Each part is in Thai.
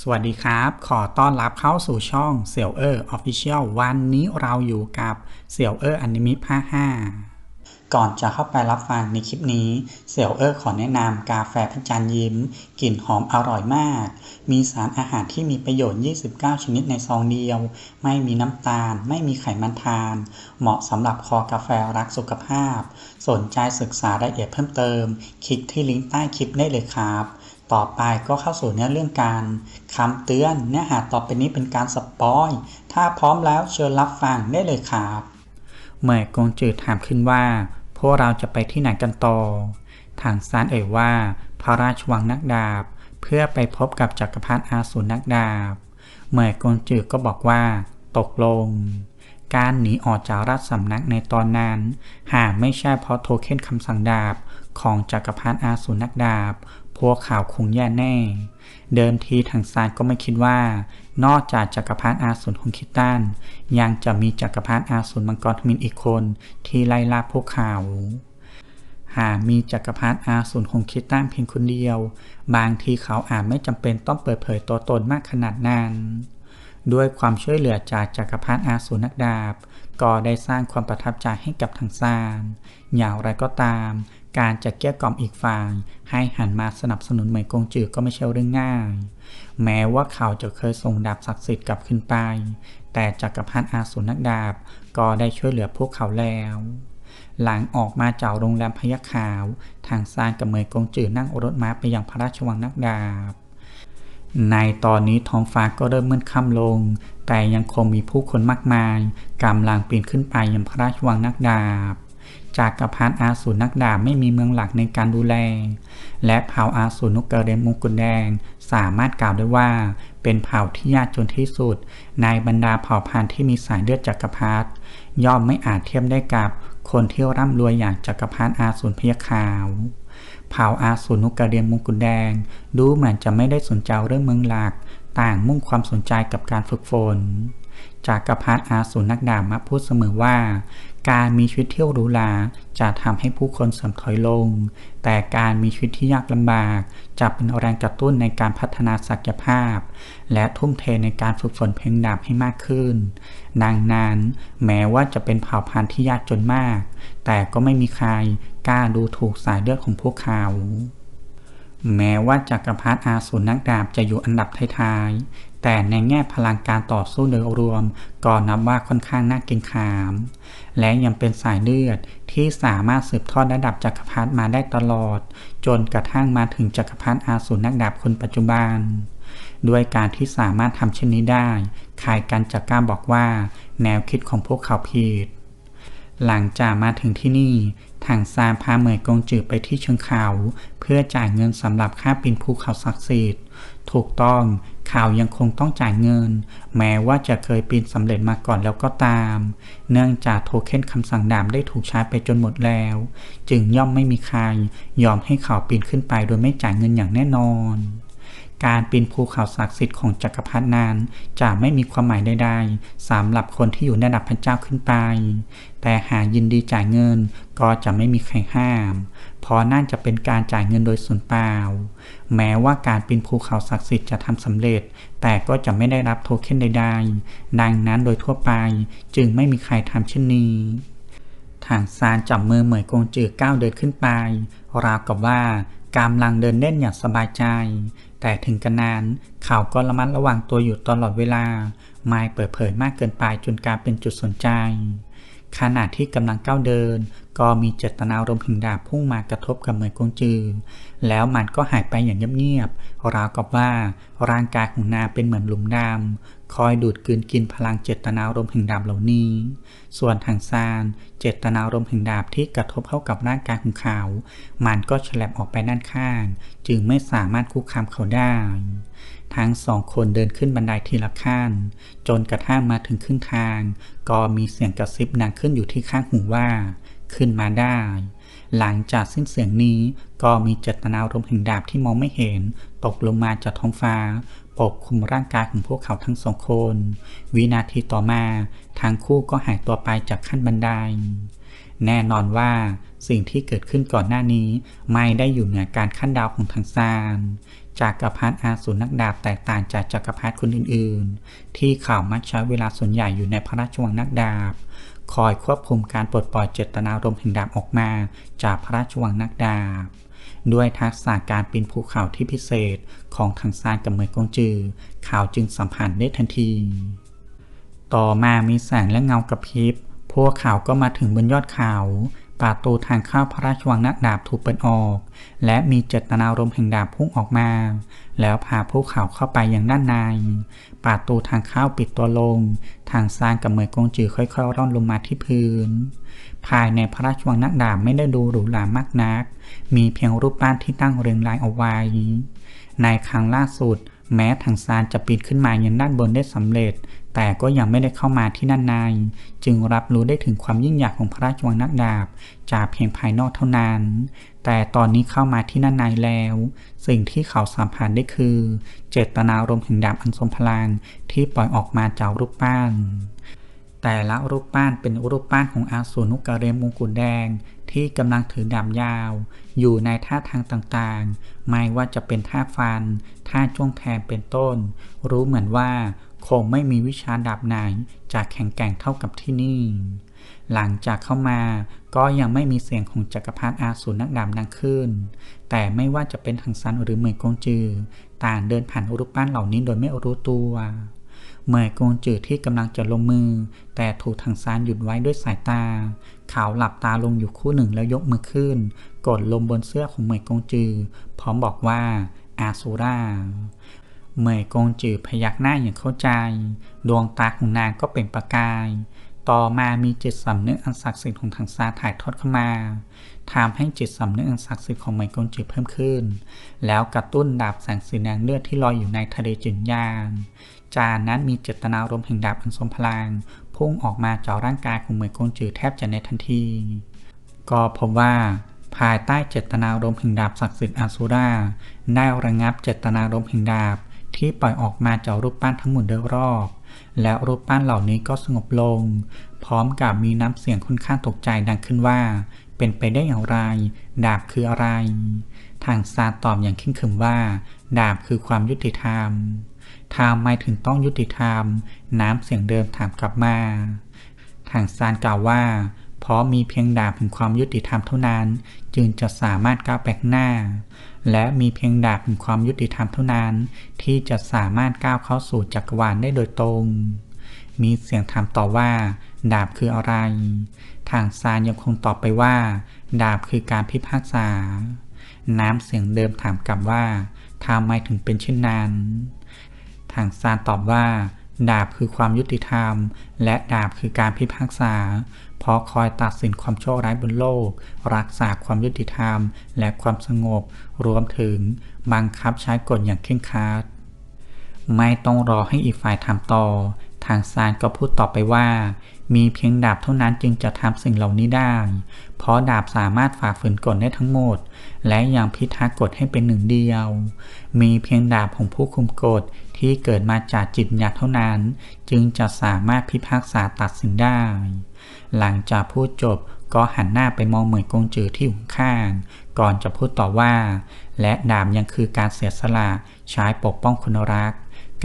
สวัสดีครับ ขอต้อนรับเข้าสู่ช่องเสี่ยวเออร์ออฟฟิเชียลวันนี้เราอยู่กับเสี่ยวเออร์อนิมิภาค5ก่อนจะเข้าไปรับฟังในคลิปนี้ เสี่ยวเออร์ขอแนะนำกาแฟพระจันทร์ยิ้ม กลิ่นหอมอร่อยมาก มีสารอาหารที่มีประโยชน์ 29 ชนิดในซองเดียว ไม่มีน้ำตาล ไม่มีไขมันทาน เหมาะสำหรับคอกาแฟรักสุขภาพ สนใจศึกษารายละเอียดเพิ่มเติม คลิกที่ลิงก์ใต้คลิปได้เลยครับ ต่อไปก็เข้าสู่เนื้อเรื่องการคำเตือนเนื้อหาต่อไปนี้เป็นการสปอย ถ้าพร้อมแล้วเชิญรับฟังได้เลยครับเมื่อกงจืดถามขึ้นว่า พวกเราจะไปที่ไหนกันต่อ ทางซานเอ่ยว่า พระราชวังนักดาบ เพื่อไปพบกับจักรพรรดิอาสูรนักดาบ เมื่อกงจืดก็บอกว่า ตกลง การหนีออกจากราชสำนักในตอนนั้น หากไม่ใช่เพราะโทเค็นคำสั่งดาบของจักรพรรดิอาสูรนักดาบ วกข่าวคงแย่แน่ เดิมทีทางซานก็ไม่คิดว่า นอกจากจักรพรรดิอาสูรของคิตันยังจะมีจักรพรรดิอาสูรมังกรทมินอีกคนที่ไล่ล่าพวกเขาว หากมีจักรพรรดิอาสูรของคิตันเพียงคนเดียว บางทีเขาอาจไม่จำเป็นต้องเปิดเผยตัวตนมากขนาดนั้นด้วยความช่วยเหลือจากจักรพรรดิอาสูรนักดาบ ก็ได้สร้างความประทับใจให้กับทางซานอย่างไรก็ตาม การจะเกลี้ยกล่อมอีกฝ่ายให้หันมาสนับสนุนเหมยกงจือก็ไม่ใช่เรื่องง่าย แม้ว่าเขาจะเคยส่งดาบศักดิ์สิทธิ์กลับขึ้นไป แต่จักรพรรดิอาสูรนักดาบก็ได้ช่วยเหลือพวกเขาแล้ว หลังออกมาจากโรงแรมพยัคฆ์ขาว ทางซานกับเหมยกงจือนั่งรถม้าไปยังพระราชวังนักดาบในตอนนี้ท้องฟ้าก็เริ่มมืดค่ำลง แต่ยังคงมีผู้คนมากมายกำลังปีนขึ้นไปยังพระราชวังนักดาบ จากกัรพันอาสูรนักดาบไม่มีเมืองหลักในการดูแล และเผ่าอาสูรนกกระเรนมงกุฎแดง สามารถกล่าวได้ว่า เป็นเผ่าที่ยากจนที่สุด ในบรรดาเผ่าพันธุ์ที่มีสายเลือดจักรพรรดิย่อมไม่อาจเทียบได้กับคนที่ร่ำรวยอย่างจักรพรรดิอาสูรพยัคฆ์ขาวเผ่าอาสูรนุกกระเรียนมงกุฎแดง ดูเหมือนจะไม่ได้สนใจเรื่องเมืองหลัก ต่างมุ่งความสนใจกับการฝึกฝน จากกัรพัรดิอาสูรนักดาบมักพูดเสมอว่า การมีชีวิตเที่ยวรูหราจะทำให้ผู้คนเสื่อมถอยลง แต่การมีชีวิตที่ยากลำบาก จะเป็นแรงกระตุ้นในการพัฒนาศักยภาพ และทุ่มเทในการฝึกฝนเพลงดาบให้มากขึ้น ดังนั้น แม้ว่าจะเป็นเผ่าพันธุ์ที่ยากจนมาก แต่ก็ไม่มีใครกล้าดูถูกสายเลือดของพวกเขา แม้ว่าจักรพรรดิอาสูรนักดาบจะอยู่อันดับท้ายๆ แต่ในแง่พลังการต่อสู้โดยรวมก็นับว่าค่อนข้างน่าเกรงขาม และยังเป็นสายเลือดที่สามารถสืบทอดระดับจักรพรรดิมาได้ตลอด จนกระทั่งมาถึงจักรพรรดิอาสูรนักดาบคนปัจจุบัน ด้วยการที่สามารถทำเช่นนี้ได้ขายกันจากกล้าบอกว่า แนวคิดของพวกเขาผิดหลังจากมาถึงที่นี่ ทางซานพาเหมยกงจือไปที่เชิงเขา เพื่อจ่ายเงินสำหรับค่าปีนภูเขาศักดิ์สิทธิ์ถูกต้องเขายังคงต้องจ่ายเงิน แม้ว่าจะเคยปีนสำเร็จมาก่อนแล้วก็ตาม เนื่องจากโทเค็นคำสั่งดาบได้ถูกใช้ไปจนหมดแล้ว จึงย่อมไม่มีใครยอมให้เขาปีนขึ้นไปโดยไม่จ่ายเงินอย่างแน่นอน การปีนภูเขาศักดิ์สิทธิ์ของจักรพรรดินั้นจะไม่มีความหมายใดๆสำหรับคนที่อยู่ในระดับพระเจ้าขึ้นไป แต่หากยินดีจ่ายเงินก็จะไม่มีใครห้าม เพราะนั่นจะเป็นการจ่ายเงินโดยส่วนเปล่า แม้ว่าการปีนภูเขาศักดิ์สิทธิ์จะทำสำเร็จ แต่ก็จะไม่ได้รับโทเค็นใดๆ ดังนั้นโดยทั่วไปจึงไม่มีใครทำเช่นนี้ทางซานจับมือเหมยกงจือก้าวเดินขึ้นไป ราวกับว่ากำลังเดินเล่นอย่างสบายใจ แต่ถึงกันนั้นเขาก็ระมัดระวังตัวอยู่ตลอดเวลา ไม่เปิดเผยมากเกินไปจนกลายเป็นจุดสนใจ ขณะที่กำลังก้าวเดิน ก็มีเจตนารมณ์หิงดาบพุ่งมากระทบกับเหมยกงจือ แล้วมันก็หายไปอย่างเงียบๆราวกับว่าร่างกายของนางเป็นเหมือนหลุมดำคอยดูดกลืนกินพลังเจตนารมณ์แห่งดาบเหล่านี้ ส่วนทางซาน เจตนารมณ์แห่งดาบที่กระทบเข้ากับร่างกายของเขา มันก็ฉลับออกไปด้านข้าง จึงไม่สามารถคุกคามเขาได้ทั้งสองคนเดินขึ้นบันไดทีละขั้น จนกระทั่งมาถึงครึ่งทาง ก็มีเสียงกระซิบดังขึ้นอยู่ที่ข้างหูว่า ขึ้นมาได้ หลังจากสิ้นเสียงนี้ก็มีเจตนารมณ์แห่งดาบที่มองไม่เห็น ตกลงมาจากท้องฟ้า ปกคลุมร่างกายของพวกเขาทั้งสองคน วินาทีต่อมาทั้งคู่ก็หายตัวไปจากขั้นบันได แน่นอนว่าสิ่งที่เกิดขึ้นก่อนหน้านี้ ไม่ได้อยู่เหนือการขั้นดาวของทางซานจากกักรพรรดิอาสูรนักดาบแตกต่างจากจักรพรรดิคนอื่นๆ ที่เขามักใช้เวลาส่วนใหญ่อยู่ในพระราชวังนักดาบ คอยควบคุมการปลดปล่อยเจตนารมณ์แห่งดาบออกมา จากพระราชวังนักดาบ ด้วยทักษะการปีนภูเขาที่พิเศษของทางซานกับเมยกงจือเขาจึงสัมผัสได้ทันที ต่อมามีแสงและเงากระพริบพวกเขาก็มาถึงบนยอดเขา ประตูทางเข้าพระราชวังนักดาบถูกเปิดออก และมีเจตนารมณ์แห่งดาบพุ่งออกมา แล้วพาพวกเขาเข้าไปยังด้านใน ประตูทางเข้าปิดตัวลง ทางซานกับเหมยกงจือค่อยๆ ร่อนลงมาที่พื้น ภายในพระราชวังนักดาบไม่ได้ดูหรูหรามากนัก มีเพียงรูปปั้นที่ตั้งเรียงรายเอาไว้ ในครั้งล่าสุดแม้ทางซานจะปีนขึ้นมายังด้านบนได้สำเร็จ แต่ก็ยังไม่ได้เข้ามาที่ด้านใน จึงรับรู้ได้ถึงความยิ่งใหญ่ของพระราชวังนักดาบ จากเพียงภายนอกเท่านั้น แต่ตอนนี้เข้ามาที่ด้านในแล้ว สิ่งที่เขาสัมผัสได้คือ เจตนารมณ์แห่งดาบอันทรงพลังที่ปล่อยออกมาจากรูปปั้นแต่ละรูปปั้นเป็นรูปปั้นของอาสูรนุกเรมมงกุฎแดง ที่กำลังถือดาบยาว อยู่ในท่าทางต่างๆ ไม่ว่าจะเป็นท่าฟัน ท่าจ้วงแทงเป็นต้น รู้เหมือนว่า คงไม่มีวิชาดาบไหนจะแข็งแกร่งเท่ากับที่นี่ หลังจากเข้ามาก็ยังไม่มีเสียงของจักรพรรดิอาสูรนักดาบดังขึ้น แต่ไม่ว่าจะเป็นทางซันหรือเหมยกงจือ ต่างเดินผ่านรูปปั้นเหล่านี้โดยไม่รู้ตัวเหมยกงจือที่กำลังจะลงมือ แต่ถูกทางซานหยุดไว้ด้วยสายตา เขาหลับตาลงอยู่คู่หนึ่งแล้วยกมือขึ้น กดลมบนเสื้อของเหมยกงจือ พร้อมบอกว่าอาซูรา เหมยกงจือพยักหน้าอย่างเข้าใจ ดวงตาของนางก็เป็นประกาย ต่อมามีจิตสำนึกอันศักดิ์สิทธิ์ของทางซาถ่ายทอดเข้ามาทำให้จิตสำนึกอันศักดิ์สิทธิ์ของเหมยกงจือเพิ่มขึ้น แล้วกระตุ้นดาบแสงสีแดงเลือดที่ลอยอยู่ในทะเลจินยานจานนั้นมีเจตนารมณ์แห่งดาบอันทรงพลังพุ่งออกมาจากร่างกายของเหมยกงจือแทบจะในทันที ก็พบว่าภายใต้เจตนารมณ์แห่งดาบศักดิ์สิทธิ์อาซูราได้ระงับเจตนารมณ์แห่งดาบ ที่ปล่อยออกมาจากรูปปั้นทั้งหมดโดยรอบ และรูปปั้นเหล่านี้ก็สงบลง พร้อมกับมีน้ำเสียงค่อนข้างตกใจดังขึ้นว่า เป็นไปได้อย่างไร ดาบคืออะไร ทางซาตอบอย่างขึ้นขึมว่า ดาบคือความยุติธรรมทำไมถึงต้องยุติธรรม น้ำเสียงเดิมถามกลับมา ทางซานกล่าวว่า เพราะมีเพียงดาบแห่งความยุติธรรมเท่านั้น จึงจะสามารถก้าวไปข้างหน้า และมีเพียงดาบแห่งความยุติธรรมเท่านั้น ที่จะสามารถก้าวเข้าสู่จักรวาลได้โดยตรง มีเสียงถามต่อว่า ดาบคืออะไร ทางซานยังคงตอบไปว่า ดาบคือการพิพากษา น้ำเสียงเดิมถามกลับว่าทำไมถึงเป็นเช่นนั้น ทางซานตอบว่าดาบคือความยุติธรรม และดาบคือการพิพากษา เพราะคอยตัดสินความโชั่วร้ายบนโลก รักษาความยุติธรรม และความสงบ รวมถึงบังคับใช้กฎอย่างเคร่งครัดไม่ต้องรอให้อีกฝ่ายทำต่อ ทางซานก็พูดต่อไปว่า มีเพียงดาบเท่านั้นจึงจะทำสิ่งเหล่านี้ได้ เพราะดาบสามารถฝ่าฝืนกฎได้ทั้งหมด และยังพิทักษ์กฎให้เป็นหนึ่งเดียว มีเพียงดาบของผู้คุมกฎที่เกิดมาจากจิตญาเท่านั้น จึงจะสามารถพิพากษาตัดสินได้ หลังจากพูดจบก็หันหน้าไปมองเหมยกงจือที่อยู่ข้าง ก่อนจะพูดต่อว่า และดาบยังคือการเสียสละใช้ปกป้องคนรัก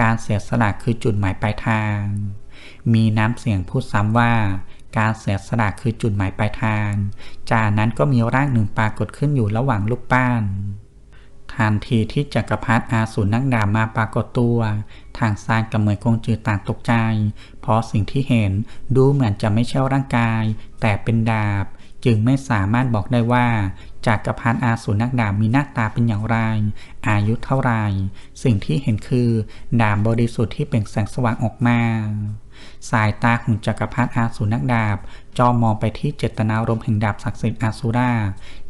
การเสียสละคือจุดหมายปลายทาง มีน้ำเสียงพูดซ้ำว่า การเสียสละคือจุดหมายปลายทาง จากนั้นก็มีร่างหนึ่งปรากฏขึ้นอยู่ระหว่างลูกป้าน ทันทีที่จักรพรรดิอาสูรนักดาบมาปรากฏตัว ทางซานกับเหมยกงจือต่างตกใจ เพราะสิ่งที่เห็นดูเหมือนจะไม่ใช่ร่างกาย แต่เป็นดาบ จึงไม่สามารถบอกได้ว่าจักรพรรดิอาสูรนักดาบมีหน้าตาเป็นอย่างไร อายุเท่าไร สิ่งที่เห็นคือ ดาบบริสุทธิ์ที่เป็นแสงสว่างออกมา สายตาของจักรพรรดิอาสูรนักดาบจ้องมองไปที่เจตนารมณ์แห่งดาบศักดิ์สิทธิ์อาสูรา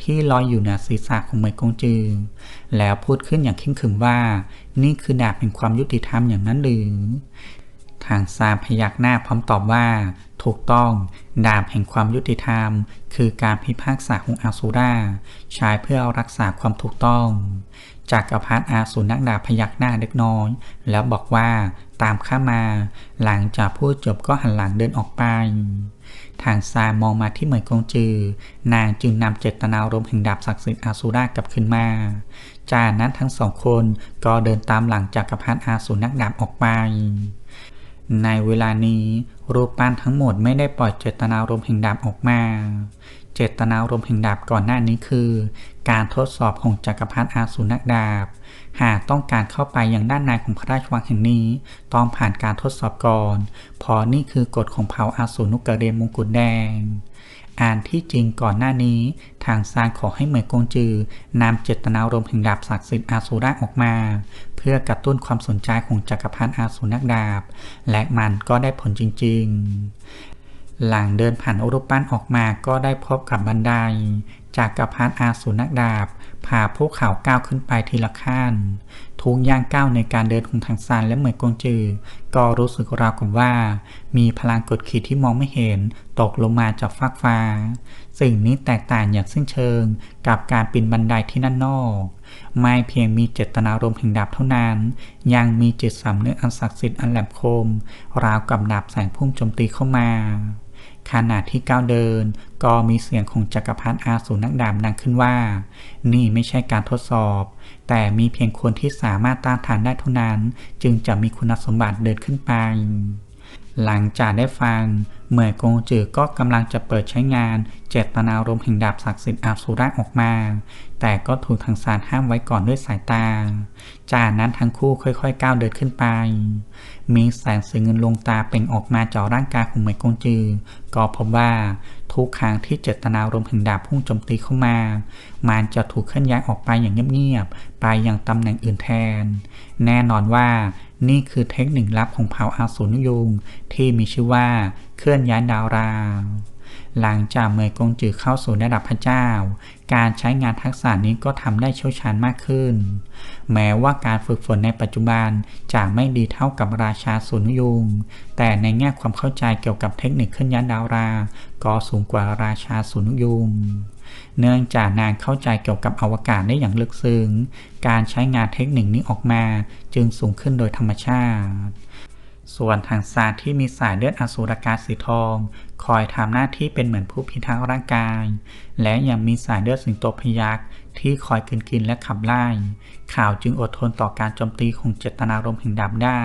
ที่ลอยอยู่เหนือศีรษะของเหมยกงจือ แล้วพูดขึ้นอย่างขึ้นขึมว่า นี่คือดาบแห่งความยุติธรรมอย่างนั้นหรือ ทางซามพยักหน้าพร้อมตอบว่า ถูกต้อง ดาบแห่งความยุติธรรม คือการพิพากษาของอาสูราใช้เพื่อรักษาความถูกต้องจากกรพรรดิอาสูรนักดาบพยักหน้าเล็กน้อย แล้วบอกว่า ตามข้ามา หลังจากพูดจบก็หันหลังเดินออกไป ทางซามองมาที่เหมยกงจือ นางจึงนำเจตนารมณ์แห่งดาบศักดิ์สิทธิ์อาสูรากลับขึ้นมา จากนั้นทั้งสองคนก็เดินตามหลังจักรพรรดิอาสูรนักดาบออกไป ในเวลานี้รูปปั้นทั้งหมดไม่ได้ปล่อยเจตนารมณ์แห่งดาบออกมา เจตนารมณ์แห่งดาบก่อนหน้านี้คือ การทดสอบของจักรพรรดิอาสูรนักดาบ หากต้องการเข้าไปยังด้านในของพระราชวังแห่งนี้ ต้องผ่านการทดสอบก่อน เพราะนี่คือกฎของเผ่าอาสูรนุกกระเรนมงกุฎแดงอ่านที่จริงก่อนหน้านี้ ทางซานขอให้เหมยกงจือนำเจตนารมณ์แห่งดาบศักดิ์สิทธิ์อาสูระออกมา เพื่อกระตุ้นความสนใจของจักรพรรดิอาสูรนักดาบ และมันก็ได้ผลจริง ๆ หลังเดินผ่านอรูปปั้นออกมาก็ได้พบกับบันได จากกรพรรดิอาสูนักดาบพาพวกเขาก้าวขึ้นไปทีละขั้นทุกย่างก้าวในการเดินของทางซานและเหมยกงจือ ก็รู้สึกราวกับว่า มีพลังกดขี่ที่มองไม่เห็นตกลงมาจากฟากฟ้า สิ่งนี้แตกต่างอย่างสิ้นเชิงกับการปีนบันไดที่นั่นนอก ไม่เพียงมีเจตนารมณ์แห่งดาบเท่านั้น ยังมีจิตสำนึกอันศักดิ์สิทธิ์อันแหลมคม ราวกับดาบแสงพุ่งโจมตีเข้ามา ขณะที่ก้าวเดิน ก็มีเสียงของจักรพรรดิอาสูรนักดาบดังขึ้นว่า นี่ไม่ใช่การทดสอบ แต่มีเพียงคนที่สามารถต้านทานได้เท่านั้น จึงจะมีคุณสมบัติเดินขึ้นไป หลังจากได้ฟัง เหมยกงจือก็กำลังจะเปิดใช้งานเจตนารมณ์แห่งดาบศักดิ์สิทธิ์อาสูระออกมา แต่ก็ถูกทางสารห้ามไว้ก่อนด้วยสายตา จากนั้นทั้งคู่ค่อยๆ ก้าวเดินขึ้นไป มีแสงสีเงินลงตาเปล่งออกมาจากร่างกายของเหมยกงจือ ก็พบว่าทุกครั้งที่เจตนารมณ์แห่งดาบพุ่งโจมตีเข้ามา มันจะถูกเคลื่อนย้ายออกไปอย่างเงียบๆ ไปยังตำแหน่งอื่นแทน แน่นอนว่านี่คือเทคนิคลับของเผ่าอาสูรนิยมที่มีชื่อว่าเคลื่อนย้ายดาวราว หลังจากเมยกงจือเข้าสู่ระดับพระเจ้า การใช้งานทักษะนี้ก็ทำได้เชี่ยวชาญมากขึ้น แม้ว่าการฝึกฝนในปัจจุบันจะไม่ดีเท่ากับราชาสุนยุง แต่ในแง่ความเข้าใจเกี่ยวกับเทคนิคเคลื่อนย้ายดาวรา ก็สูงกว่าราชาสุนยุงเนื่องจากนางเข้าใจเกี่ยวกับอวกาศได้อย่างลึกซึ้ง การใช้งานเทคนิคนี้ออกมาจึงสูงขึ้นโดยธรรมชาติ ส่วนทางซานที่มีสายเลือดอสูรกาสีทอง คอยทำหน้าที่เป็นเหมือนผู้พิทักษ์ร่างกาย และยังมีสายเลือดสิงโตพยักษ์ที่คอยกินกินและขับไล่ ข่าวจึงอดทนต่อการโจมตีของเจตนารมณ์แห่งดาบได้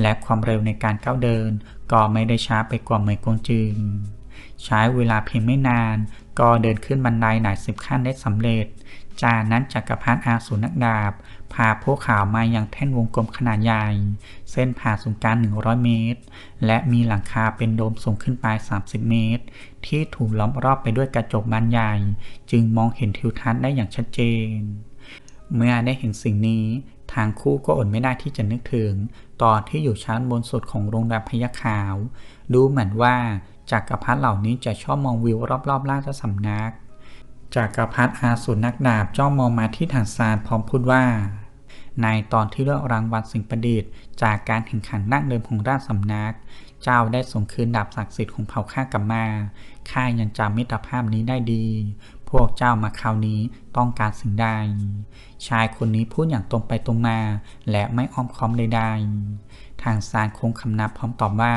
และความเร็วในการก้าวเดิน ก็ไม่ได้ช้าไปกว่าเหมยกงจึงใช้เวลาเพียงไม่นาน ก็เดินขึ้นบันไดหลายสิบขั้นได้สำเร็จ จากนั้นจักรพรรดิอาสูรนักดาบ พาพวกเขามายังแท่นวงกลมขนาดใหญ่ เส้นผ่าศูนย์กลาง 100 เมตร และมีหลังคาเป็นโดมสูงขึ้นไป 30 เมตร ที่ถูกล้อมรอบไปด้วยกระจกบานใหญ่ จึงมองเห็นทิวทัศน์ได้อย่างชัดเจน เมื่อได้เห็นสิ่งนี้ทางคู่ก็อดไม่ได้ที่จะนึกถึง ตอนที่อยู่ชั้นบนสุดของโรงแรมพยัคขาว ดูเหมือนว่าจักรพรรดิเหล่านี้จะชอบมองวิวรอบๆราชสำนักจักรพรรดิอาสูรนักดาบจ้องมองมาที่ทางซานพร้อมพูดว่า ในตอนที่เลือกรางวัลสิ่งประดิษฐ์จากการแข่งขันดั้งเดิมของราชสำนัก เจ้าได้ส่งคืนดาบศักดิ์สิทธิ์ของเผ่าข้ากลับมาข้ายังจำมิตรภาพนี้ได้ดี พวกเจ้ามาคราวนี้ต้องการสิ่งใด ชายคนนี้พูดอย่างตรงไปตรงมา และไม่อ้อมค้อมใดๆ ทางซานคงคำนับพร้อมตอบว่า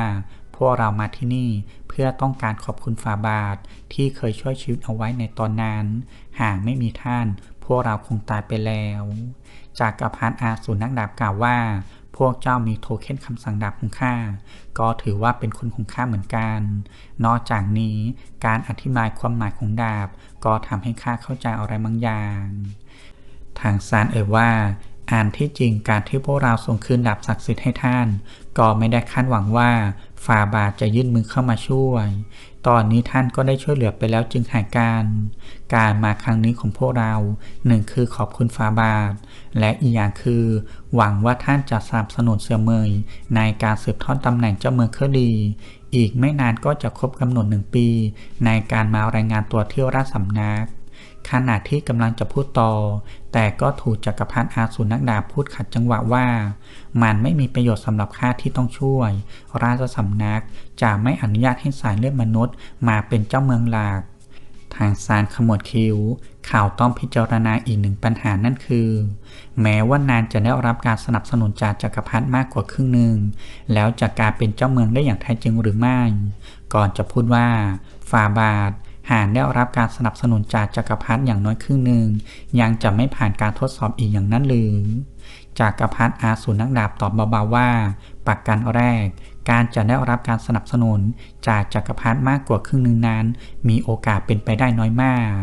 พวกเรามาที่นี่เพื่อต้องการขอบคุณฟาบาทที่เคยช่วยชีวิตเอาไว้ในตอนนั้น หากไม่มีท่าน วกเราคงตายไปแล้ว จากกรพันอาสูรนักดาบกล่าวว่า พวกเจ้ามีโทเค็นคำสั่งดาบของข้า ก็ถือว่าเป็นคนของข้าเหมือนกัน นอกจากนี้การอธิบายความหมายของดาบ ก็ทำให้ข้าเข้าใจอะไรบางอย่าง ทางซานเอ่ยว่าอ่านที่จริงการที่พวกเราส่งคืนดาบศักดิ์สิทธิ์ให้ท่าน ก็ไม่ได้คาดหวังว่าฟาบาจะยื่นมือเข้ามาช่วย ตอนนี้ท่านก็ได้ช่วยเหลือไปแล้วจึงหายการ การมาครั้งนี้ของพวกเราหนึ่งคือขอบคุณฟาบาท และอีกอย่างคือ หวังว่าท่านจะสนับสนุนเสือเมย ในการสืบทอดตำแหน่งเจ้าเมืองเคอดี อีกไม่นานก็จะครบกำหนดหนึ่งปี ในการมารายงานตัวเที่ยวราชสำนัก ขณะที่กำลังจะพูดต่อ แต่ก็ถูกจักรพรรดิอาสูรนักดาบพูดขัดจังหวะว่า มันไม่มีประโยชน์สำหรับข้าที่ต้องช่วย ราชสำนักจะไม่อนุญาตให้สายเลือดมนุษย์มาเป็นเจ้าเมืองหลักทางซานขมวดคิ้ว ข่าวต้องพิจารณาอีกหนึ่งปัญหานั่นคือ แม้ว่านานจะได้รับการสนับสนุนจากจักรพรรดิมากกว่าครึ่งหนึ่ง แล้วจะกลายเป็นเจ้าเมืองได้อย่างแท้จริงหรือไม่ ก่อนจะพูดว่าฟาบาท หากได้รับการสนับสนุนจากจักรพรรดิอย่างน้อยครึ่งหนึ่ง ยังจะไม่ผ่านการทดสอบอีกอย่างนั้นหรือจักรพรรดิอาสูรนักดาบตอบเบาๆว่าปักกันแรก การจะได้รับการสนับสนุนจากจักรพรรดิมากกว่าครึ่งหนึ่งนั้น มีโอกาสเป็นไปได้น้อยมาก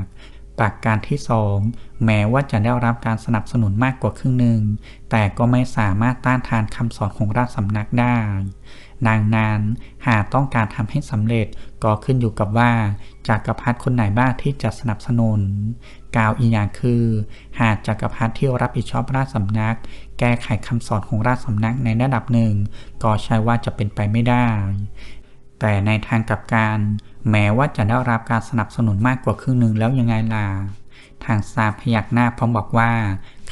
ปักการที่สองแม้ว่าจะได้รับการสนับสนุนมากกว่าครึ่งหนึ่ง แต่ก็ไม่สามารถต้านทานคำสอนของราชสำนักได้ ดังนั้นหากต้องการทำให้สำเร็จก็ขึ้นอยู่กับว่าจักรพรรดิคนไหนบ้างที่จะสนับสนุน กล่าวอีกอย่างคือ หากจักรพรรดิที่รับผิดชอบราชสำนัก แก้ไขคำสอนของราชสำนักในระดับหนึ่ง ก็ใช่ว่าจะเป็นไปไม่ได้ แต่ในทางกลับกันแม้ว่าจะได้รับการสนับสนุนมากกว่าครึ่งหนึ่งแล้วยังไงล่ะทางซาพยักหน้าพร้อมบอกว่า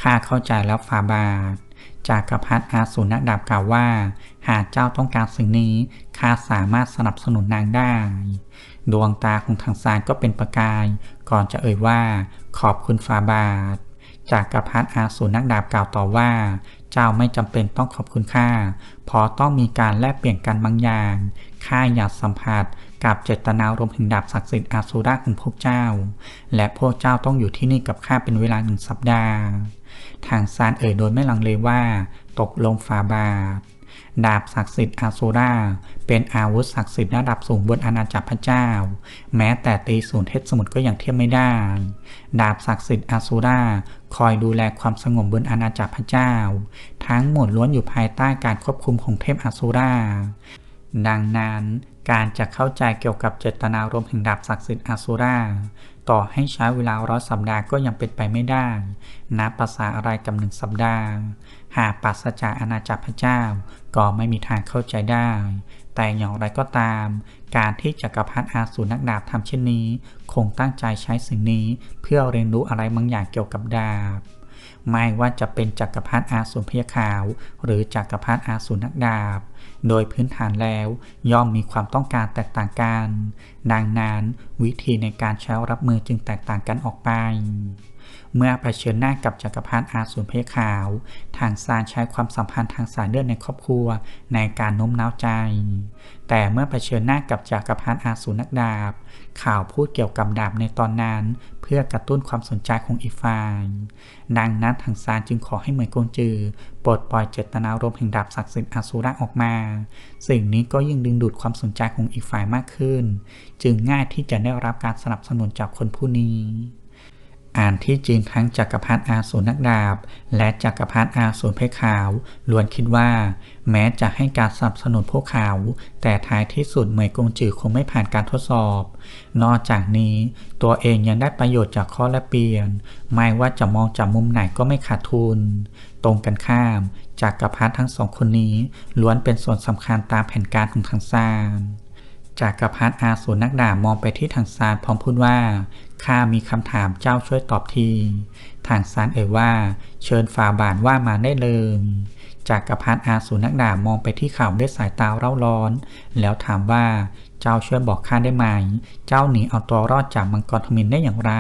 ข้าเข้าใจแล้วฟาบาท จากกรพัฒอาสูรนักดาบกล่าวว่า หากเจ้าต้องการสิ่งนี้ข้าสามารถสนับสนุนนางได้ ดวงตาของทางซานก็เป็นประกาย ก่อนจะเอ่ยว่า ขอบคุณฟาบาท จากกรพัฒอาสูรนักดาบกล่าวต่อว่า เจ้าไม่จำเป็นต้องขอบคุณข้าเพราะต้องมีการแลกเปลี่ยนกันบางอย่างข้าอยากสัมผัสกับเจตนารมณ์แห่งดาบศักดิ์สิทธิ์อาสูราของพวกเจ้า และพวกเจ้าต้องอยู่ที่นี่กับข้าเป็นเวลาหนึ่งสัปดาห์ ทางซานเอ่ยโดยไม่ลังเลว่า ตกลงฟาบาท ดาบศักดิ์สิทธิ์อาซูราเป็นอาวุธศักดิ์สิทธิ์ระดับสูงบนอาณาจักรพระเจ้า แม้แต่ตีศูนย์เทศสมุทรก็ยังเทียบไม่ได้ ดาบศักดิ์สิทธิ์อาซูราคอยดูแลความสงบบนอาณาจักรพระเจ้า ทั้งหมดล้วนอยู่ภายใต้การควบคุมของเทพอาซูราดังนั้น การจะเข้าใจเกี่ยวกับเจตนารมณ์แห่งดาบศักดิ์สิทธิ์อาซูราต่อให้ใช้เวลาร้อยสัปดาห์ก็ยังเป็นไปไม่ได้นับภาษาอะไรกับหนึ่งสัปดาห์ หากปัสจากอาณาจักรพระเจ้า ก็ไม่มีทางเข้าใจได้ แต่อย่างไรก็ตาม การที่จักรพรรดิอาสูรนักดาบทำเช่นนี้ คงตั้งใจใช้สิ่งนี้เพื่อเรียนรู้อะไรบางอย่างเกี่ยวกับดาบไม่ว่าจะเป็นจักรพรรดิอาสูรพยาขาว หรือจักรพรรดิอาสูรนักดาบ โดยพื้นฐานแล้วย่อมมีความต้องการแตกต่างกัน ดังนั้นวิธีในการใช้รับมือจึงแตกต่างกันออกไป เมื่อเผชิญหน้ากับจักรพรรดิอาสูรเพขาว ทางซานใช้ความสัมพันธ์ทางสายเลือดในครอบครัวในการโน้มน้าวใจ แต่เมื่อเผชิญหน้ากับจักรพรรดิอาสูรนักดาบ ข่าวพูดเกี่ยวกับดาบในตอนนั้น เพื่อกระตุ้นความสนใจของอีกฝ่ายดังนั้นทางซานจึงขอให้เหมยกงจือปลดปล่อยเจตนารมณ์แห่งดาบศักดิ์สิทธิ์อาสุระออกมา สิ่งนี้ก็ยิ่งดึงดูดความสนใจของอีกฝ่ายมากขึ้น จึงง่ายที่จะได้รับการสนับสนุนจากคนผู้นี้ อ่านที่จริงทั้งจักรพรรดิอาสูรนักดาบ และจักรพรรดิอาสูรเพขาวล้วนคิดว่า แม้จะให้การสนับสนุนพวกเขา แต่ท้ายที่สุดเหมยกงจือคงไม่ผ่านการทดสอบ นอกจากนี้ตัวเองยังได้ประโยชน์จากข้อแลกเปลี่ยน ไม่ว่าจะมองจากมุมไหนก็ไม่ขาดทุน ตรงกันข้ามจักรพรรดิทั้งสองคนนี้ล้วนเป็นส่วนสำคัญตามแผนการของทางซานจากกรพัฒอาสูรนักดาบมองไปที่ทางซานพร้อมพูดว่า ข้ามีคำถามเจ้าช่วยตอบทีทางซานเอ่ยว่า เชิญฝาบาทว่ามาได้เลยจากกระพัฒอาสูรนักดาบมองไปที่ข่าวด้วยสายตาเร่าร้อน แล้วถามว่าเจ้าช่วยบอกข้าได้ไหม เจ้าหนีเอาตัวรอดจากมังกรทมินได้อย่างไร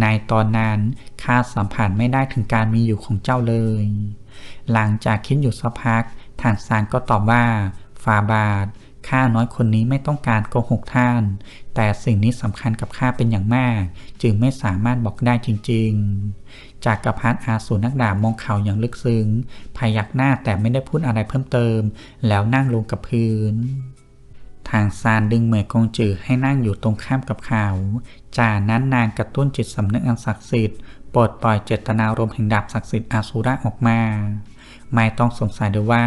ในตอนนั้นข้าสัมผัสไม่ได้ถึงการมีอยู่ของเจ้าเลย หลังจากคิดอยู่สักพักทางซานก็ตอบว่าฟาบาท ข้าน้อยคนนี้ไม่ต้องการโกหกท่าน แต่สิ่งนี้สำคัญกับข้าเป็นอย่างมาก จึงไม่สามารถบอกได้จริง ๆ จากกระพัดอาสูรนักดาบมองเขาอย่างลึกซึ้งพยักหน้าแต่ไม่ได้พูดอะไรเพิ่มเติม แล้วนั่งลงกับพื้น ทางซานดึงเหมยกงจือให้นั่งอยู่ตรงข้ามกับเขาจากนั้นนางกระตุ้นจิตสำนึกอันศักดิ์สิทธิ์ปลดปล่อยเจตนารมณ์แห่งดาบศักดิ์สิทธิ์อาสูระออกมา ไม่ต้องสงสัยเลยว่า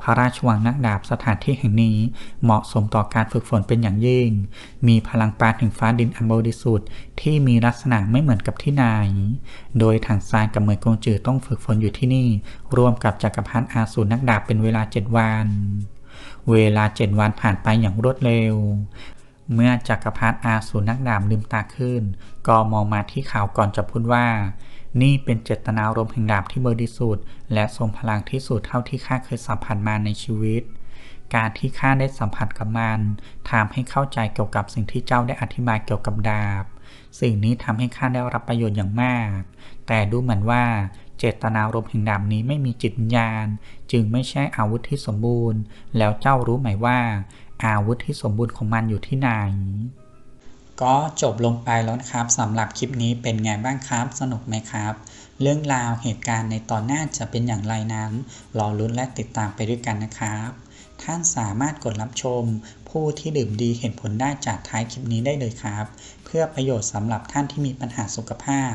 พระราชวังนักดาบสถานที่แห่งนี้เหมาะสมต่อการฝึกฝนเป็นอย่างยิ่ง มีพลังปาถึงฟ้าดินอันบริสุทธิ์ที่มีลักษณะไม่เหมือนกับที่ไหน โดยทางซานกับเหมยกงจือต้องฝึกฝนอยู่ที่นี่ ร่วมกับจักรพรรดิอาสูรนักดาบเป็นเวลาเจ็ดวัน เวลาเจ็ดวันผ่านไปอย่างรวดเร็วเมื่อจักรพรรดิอาสูรนักดาบลืมตาขึ้น ก็มองมาที่ข่าวก่อนจะพูดว่า นี่เป็นเจตนารมณ์แห่งดาบที่บริสุทธิ์และทรงพลังที่สุดเท่าที่ข้าเคยสัมผัสมาในชีวิต การที่ข้าได้สัมผัสกับมันทำให้เข้าใจเกี่ยวกับสิ่งที่เจ้าได้อธิบายเกี่ยวกับดาบ สิ่งนี้ทำให้ข้าได้รับประโยชน์อย่างมาก แต่ดูเหมือนว่าเจตนารมณ์แห่งดาบนี้ไม่มีจิตวิญญาณ จึงไม่ใช่อาวุธที่สมบูรณ์ แล้วเจ้ารู้ไหมว่า อาวุธที่สมบูรณ์ของมันอยู่ที่ไหน ก็จบลงไปแล้วนะครับสำหรับคลิปนี้เป็นไงบ้างครับสนุกไหมครับ เรื่องราวเหตุการณ์ในตอนหน้าจะเป็นอย่างไรนั้น รอลุ้นและติดตามไปด้วยกันนะครับ ท่านสามารถกดรับชม ผู้ที่ดื่มดีเห็นผลได้จากท้ายคลิปนี้ได้เลยครับ เพื่อประโยชน์สำหรับท่านที่มีปัญหาสุขภาพ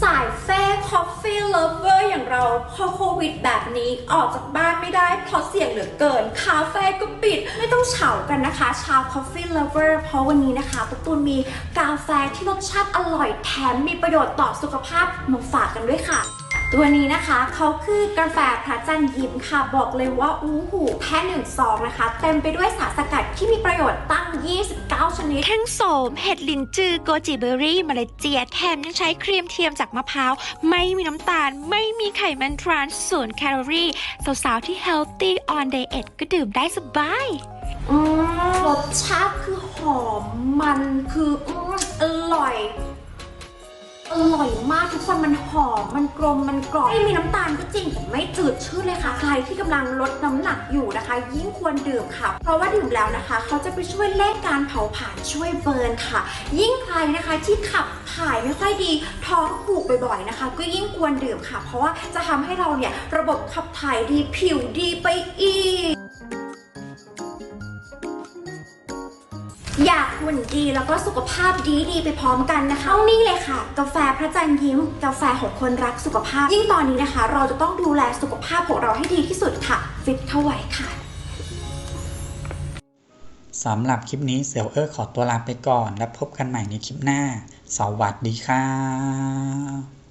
สายเฟ่คอฟฟี่เลิฟเวอร์อย่างเราพอโควิดแบบ นี้ออกจากบ้านไม่ได้เพราะเสี่ยงเหลือเกิน คาเฟ่ก็ปิด ไม่ต้องเฉากันนะคะ ชาวคอฟฟี่เลเวอร์เพราะวันนี้นะคะปุ๊กตูนมีกาแฟที่รสชาติอร่อยแถมมีประโยชน์ต่อสุขภาพมาฝากกันด้วยค่ะ ตัวนี้นะคะเขาคือกาแฟพระจันทร์ยิ้มค่ะ บอกเลยว่าอู้หูแค่หนึ่งซองนะคะ เต็มไปด้วยสารสกัดที่มีประโยชน์ตั้ง 29 ชนิด ทั้งโสม เห็ดลินจือ โกจิเบอร์รี่เมล็ดเจีย แถมยังใช้ครีมเทียมจากมะพร้าว ไม่มีน้ำตาล ไม่มีไขมันทรานส์ศูนย์แคลอรี่ สาวๆ ที่ healthy on diet ก็ดื่มได้สบายรสชาติคือหอมมันคืออร่อย อร่อยมากทุกคนมันหอม มันกลม มันกรอบไม่มีน้ำตาลก็จริงแต่ไม่จืดชืดเลยค่ะ ใครที่กำลังลดน้ำหนักอยู่นะคะ ยิ่งควรดื่มค่ะ เพราะว่าดื่มแล้วนะคะ เขาจะไปช่วยเร่งการเผาผลาญช่วยเบิร์นค่ะ ยิ่งใครนะคะที่ขับถ่ายไม่ค่อยดี ท้องผูกบ่อยๆนะคะ ก็ยิ่งควรดื่มค่ะ เพราะว่าจะทำให้เราเนี่ยระบบขับถ่ายดีผิวดีไปอีก อยากหุ่นดีแล้วก็สุขภาพดีดีๆไปพร้อมกันนะคะเอานี่เลยค่ะ กาแฟพระจันทร์ยิ้ม กาแฟของคนรักสุขภาพ ยิ่งตอนนี้นะคะ เราจะต้องดูแลสุขภาพของเราให้ดีที่สุดค่ะ ฟิตเข้าไว้ค่ะสำหรับคลิปนี้เสี่ยวเออร์ขอตัวลาไปก่อน แล้วพบกันใหม่ในคลิปหน้า สวัสดีครับ